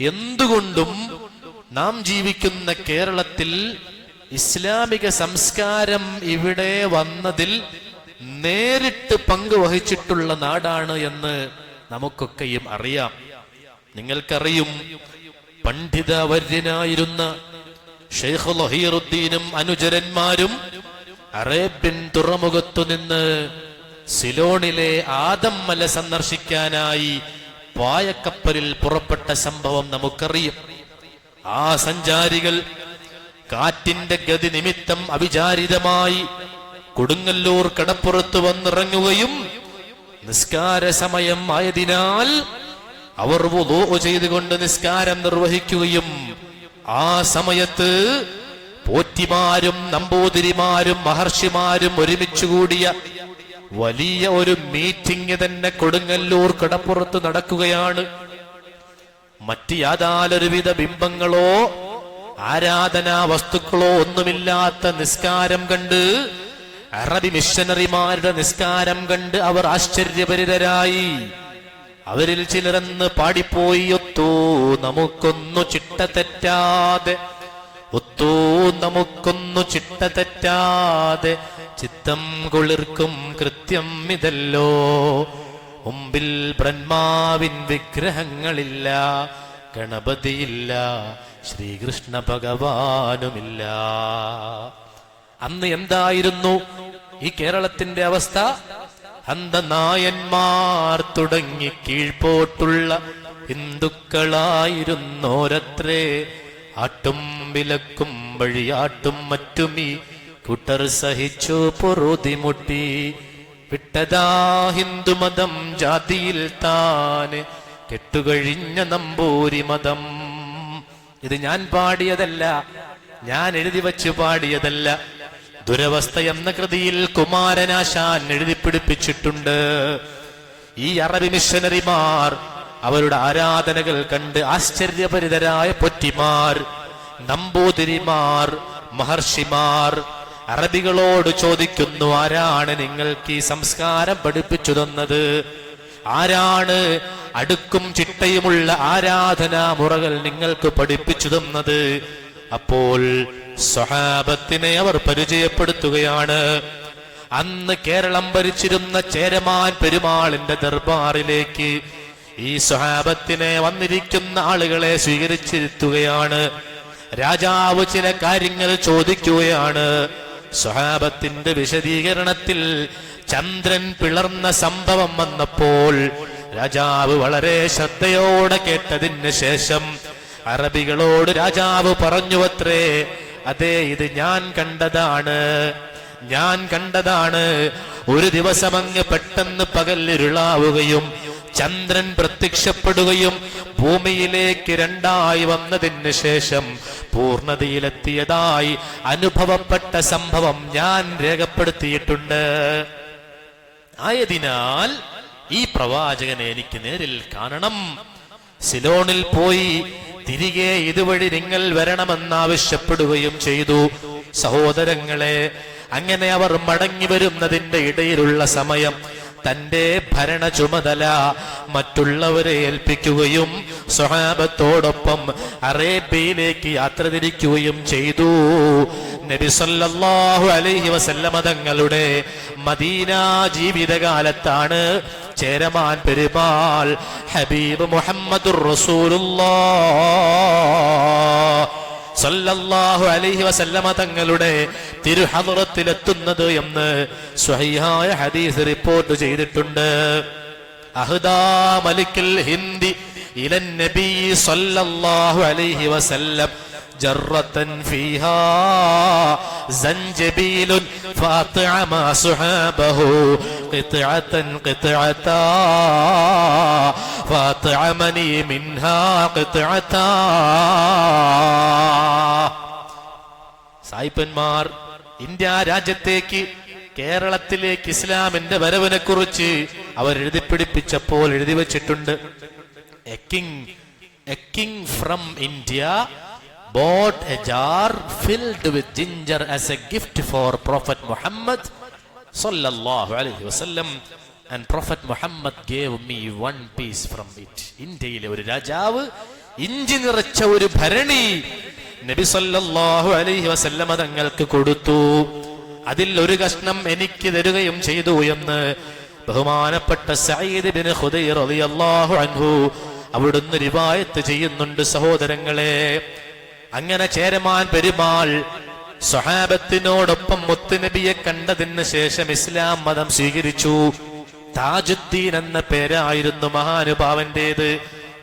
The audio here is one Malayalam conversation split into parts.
എന്തുകൊണ്ടും നാം ജീവിക്കുന്ന കേരളത്തിൽ ഇസ്ലാമിക സംസ്കാരം ഇവിടെ വന്നതിൽ നേരിട്ട് പങ്കുവഹിച്ചിട്ടുള്ള നാടാണ് എന്ന് നമുക്കൊക്കെയും അറിയാം. നിങ്ങൾക്കറിയും പണ്ഡിതവര്യനായിരുന്ന ഷെയ്ഖ് ലഹീറുദ്ദീനും അനുചരന്മാരും അറേബ്യൻ തുറമുഖത്തു നിന്ന് സിലോണിലെ ആദം മല സന്ദർശിക്കാനായി പായക്കപ്പലിൽ പുറപ്പെട്ട സംഭവം നമുക്കറിയും. ആ സഞ്ചാരികൾ കാറ്റിന്റെ ഗതി നിമിത്തം അവിചാരിതമായി കൊടുങ്ങല്ലൂർ കടപ്പുറത്ത് വന്നിറങ്ങുകയും നിസ്കാര സമയം ആയതിനാൽ അവർ ചെയ്തുകൊണ്ട് നിസ്കാരം നിർവഹിക്കുകയും ആ സമയത്ത് പോറ്റിമാരും നമ്പൂതിരിമാരും മഹർഷിമാരും ഒരുമിച്ച് കൂടിയ വലിയ ഒരു മീറ്റിംഗ് തന്നെ കൊടുങ്ങല്ലൂർ കടപ്പുറത്ത് നടക്കുകയാണ്. മറ്റ് യാതാലൊരുവിധ ബിംബങ്ങളോ ആരാധനാ വസ്തുക്കളോ ഒന്നുമില്ലാത്ത നിസ്കാരം കണ്ട് അറബി മിഷനറിമാരുടെ നിസ്കാരം കണ്ട് അവർ ആശ്ചര്യപരിതരായി അവരിൽ ചിലരെന്ന് പാടിപ്പോയി ഒത്തൂ നമുക്കൊന്നു ചിട്ട തെറ്റാതെ ഒത്തൂ നമുക്കൊന്നു ചിട്ട തെറ്റാതെ ചിത്തം കുളിർക്കും കൃത്യം ഇതല്ലോ. മുമ്പിൽ ബ്രഹ്മാവിൻ വിഗ്രഹങ്ങളില്ല ഗണപതിയില്ല ശ്രീകൃഷ്ണ ഭഗവാനുമില്ല. അന്ന് എന്തായിരുന്നു ഈ കേരളത്തിന്റെ അവസ്ഥ? അന്തനായന്മാർ തുടങ്ങി കീഴ്പോട്ടുള്ള ഹിന്ദുക്കളായിരുന്നോരത്രേ. ആട്ടും വിലക്കും വഴിയാട്ടും മറ്റുമീ കൂട്ടർ സഹിച്ചു പൊറുതിമുട്ടി വിട്ടതാ ഹിന്ദുമതം ജാതിയിൽ താന് കെട്ടുകഴിഞ്ഞ നമ്പൂരി മതം. ഇത് ഞാൻ പാടിയതല്ല ഞാൻ എഴുതി വച്ച് പാടിയതല്ല. ദുരവസ്ഥ എന്ന കൃതിയിൽ കുമാരനാശാൻ എഴുതി പിടിപ്പിച്ചിട്ടുണ്ട്. ഈ അറബി മിഷനറിമാർ അവരുടെ ആരാധനകൾ കണ്ട് ആശ്ചര്യപരിതരായ പൊറ്റിമാർ നമ്പൂതിരിമാർ മഹർഷിമാർ അറബികളോട് ചോദിക്കുന്നു ആരാണ് നിങ്ങൾക്ക് ഈ സംസ്കാരം പഠിപ്പിച്ചു തന്നത്? ആരാണ് അടുക്കും ചിട്ടയുമുള്ള ആരാധനാ മുറകൾ നിങ്ങൾക്ക് പഠിപ്പിച്ചു തന്നത്? അപ്പോൾ സ്വഹാബത്തിനെ അവർ പരിചയപ്പെടുത്തുകയാണ് അന്ന് കേരളം ഭരിച്ചിരുന്ന ചേരമാൻ പെരുമാളിന്റെ ദർബാറിലേക്ക് ഈ സ്വഹാബത്തിനെ വന്നിരിക്കുന്ന ആളുകളെ സ്വീകരിച്ചിരുത്തുകയാണ്. രാജാവ് ചില കാര്യങ്ങൾ ചോദിക്കുകയാണ്. സ്വഹാബത്തിന്റെ വിശദീകരണത്തിൽ ചന്ദ്രൻ പിളർന്ന സംഭവം വന്നപ്പോൾ രാജാവ് വളരെ ശ്രദ്ധയോടെ കേട്ടതിന് ശേഷം അറബികളോട് രാജാവ് പറഞ്ഞു അത്രേ അതെ ഇത് ഞാൻ കണ്ടതാണ് ഞാൻ കണ്ടതാണ്. ഒരു ദിവസം അങ്ങ് പെട്ടെന്ന് പകലിരുളാവുകയും ചന്ദ്രൻ പ്രത്യക്ഷപ്പെടുകയും ഭൂമിയിലേക്ക് രണ്ടായി വന്നതിന് ശേഷം പൂർണതയിലെത്തിയതായി അനുഭവപ്പെട്ട സംഭവം ഞാൻ രേഖപ്പെടുത്തിയിട്ടുണ്ട്. ആയതിനാൽ ഈ പ്രവാചകനെ എനിക്ക് നേരിൽ കാണണം. സിലോണിൽ പോയി തിരികെ ഇതുവഴി നിങ്ങൾ വരണമെന്നാവശ്യപ്പെടുകയും ചെയ്തു. സഹോദരങ്ങളെ അങ്ങനെ അവർ മടങ്ങി വരുന്നതിന്റെ ഇടയിലുള്ള സമയം തന്റെ ഭരണ ചുമതല മറ്റുള്ളവരെ ഏൽപ്പിക്കുകയും സ്വഹാബത്തോടൊപ്പം അറേബ്യയിലേക്ക് യാത്ര തിരിക്കുകയും ചെയ്തു. നബിസല്ലാഹു അലൈഹി വസല്ലമ തങ്ങളുടെ മദീന ജീവിതകാലത്താണ് ചേരമാൻ പെരുമാൾ ഹബീബ് മുഹമ്മദുർ റസൂലുള്ളാഹ് സല്ലല്ലാഹു അലൈഹി വസല്ലമ തങ്ങളുടെ തിരുഹദറത്തിലെത്തുന്നത് എന്ന് സ്വഹീഹായ ഹദീസ് റിപ്പോർട്ട് ചെയ്തിട്ടുണ്ട്. അഹ്ദാ മലിക്കൽ ഹിന്ദി ഇലൻ നബി സല്ലല്ലാഹു അലൈഹി വസല്ലം. جرة فيها زنجبيل فأطعم صحابه قطعة قطعة فأطعمني منها قطعة സായിപ്പന്മാർ ഇന്ത്യ രാജ്യത്തേക്ക് കേരളത്തിലേക്ക് ഇസ്ലാമിന്റെ വരവിനെ കുറിച്ച് അവർ എഴുതി പിടിപ്പിച്ചപ്പോൾ എഴുതി വച്ചിട്ടുണ്ട് a king a king from India bought a jar filled with ginger as a gift for Prophet Muhammad sallallahu alaihi wasallam. And Prophet Muhammad gave me one piece from it. ഇന്ത്യയിലെ ഒരു രാജാവ് ഇഞ്ചി നിറച്ച ഒരു ഭരണി നബി സല്ലല്ലാഹു അലൈഹി വസല്ലമ തങ്ങൾക്ക് കൊടുത്തു. അതിൽ ഒരു കഷ്ണം എനിക്ക് തരുകയും ചെയ്തു എന്ന് ബഹുമാനപ്പെട്ട സയ്യിദ് ബിൻ ഖുദൈർ റളിയല്ലാഹു അൻഹു അവിടുന്ന് റിവായത്ത് ചെയ്യുന്നുണ്ട് സഹോദരങ്ങളെ. അങ്ങനെ ചേരമാൻ പെരുമാൾ സ്വഹാബത്തിനോടൊപ്പം മുത്തുനബിയെ കണ്ടതിന് ശേഷം ഇസ്ലാം മതം സ്വീകരിച്ചു. താജുദ്ദീൻ എന്ന പേരായിരുന്നു മഹാനുഭാവന്റേത്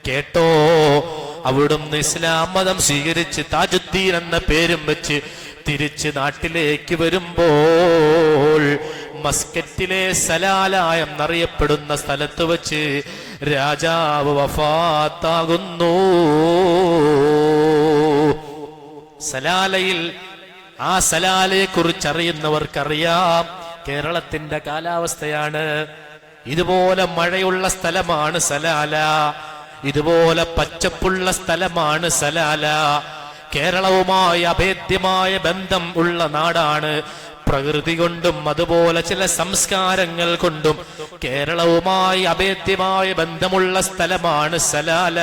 കേട്ടോ അവിടുന്ന് ഇസ്ലാം മതം സ്വീകരിച്ച് താജുദ്ദീൻ എന്ന പേരും വെച്ച് തിരിച്ച് നാട്ടിലേക്ക് വരുമ്പോൾ മസ്കറ്റിലെ സലാല എന്നറിയപ്പെടുന്ന സ്ഥലത്ത് വച്ച് രാജാവ് വഫാത്താകുന്നു. സലാലയിൽ ആ സലാലയെ കുറിച്ച് അറിയുന്നവർക്കറിയാം കേരളത്തിന്റെ കാലാവസ്ഥയാണ്. ഇതുപോലെ മഴയുള്ള സ്ഥലമാണ് സലാല. ഇതുപോലെ പച്ചപ്പുള്ള സ്ഥലമാണ് സലാല. കേരളവുമായി അഭേദ്യമായ ബന്ധം ഉള്ള നാടാണ്. പ്രകൃതി കൊണ്ടും അതുപോലെ ചില സംസ്കാരങ്ങൾ കൊണ്ടും കേരളവുമായി അഭേദ്യമായ ബന്ധമുള്ള സ്ഥലമാണ് സലാല.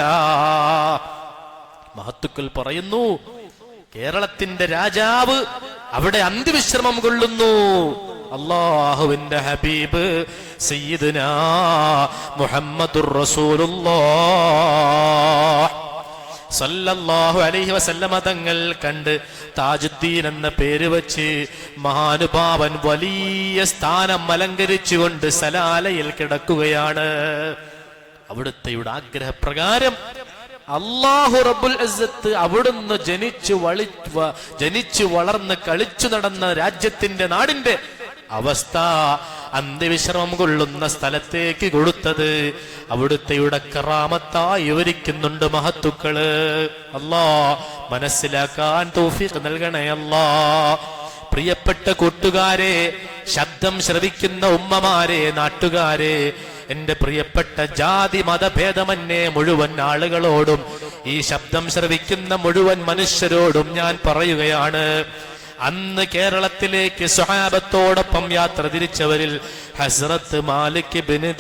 മഹത്തുക്കൾ പറയുന്നു കേരളത്തിന്റെ രാജാവ് അവിടെ അന്ത്യവിശ്രമം കൊള്ളുന്നു. അള്ളാഹുവിന്റെ ഹബീബ് സയ്യിദുന മുഹമ്മദുർ സല്ലല്ലാഹു അലൈഹി വസല്ലമ തങ്ങൾ കണ്ട് താജുദ്ദീൻ എന്ന പേര് വെച്ച് മഹാനുഭാവൻ വലിയ സ്ഥാനം അലങ്കരിച്ചുകൊണ്ട് സലാലയിൽ കിടക്കുകയാണ്. അവിടുത്തെയുടെ ആഗ്രഹപ്രകാരം അള്ളാഹു റബുൽ അസത്ത് അവിടുന്ന് ജനിച്ചു വളി ജനിച്ചു വളർന്ന് കളിച്ചു നടന്ന രാജ്യത്തിന്റെ നാടിന്റെ അവസ്ഥ അന്ത്യവിശ്രമം കൊള്ളുന്ന സ്ഥലത്തേക്ക് കൊടുത്തത് അവിടുത്തെയുടെ കറാമത്തായി വിവരിക്കുന്നുണ്ട് മഹത്തുക്കൾ. അല്ലാ മനസ്സിലാക്കാൻ തൗഫീഖ് നൽകണേ അല്ലാ. പ്രിയപ്പെട്ട കൂട്ടുകാരെ ശബ്ദം ശ്രവിക്കുന്ന ഉമ്മമാരെ നാട്ടുകാരെ എന്റെ പ്രിയപ്പെട്ട ജാതി മതഭേദമന്യേ മുഴുവൻ ആളുകളോടും ഈ ശബ്ദം ശ്രവിക്കുന്ന മുഴുവൻ മനുഷ്യരോടും ഞാൻ പറയുകയാണ്. അന്ന് കേരളത്തിലേക്ക് സ്വഹാബത്തോടൊപ്പം യാത്ര തിരിച്ചവരിൽ ഹസ്രത്ത് മാലിക് ബിൻ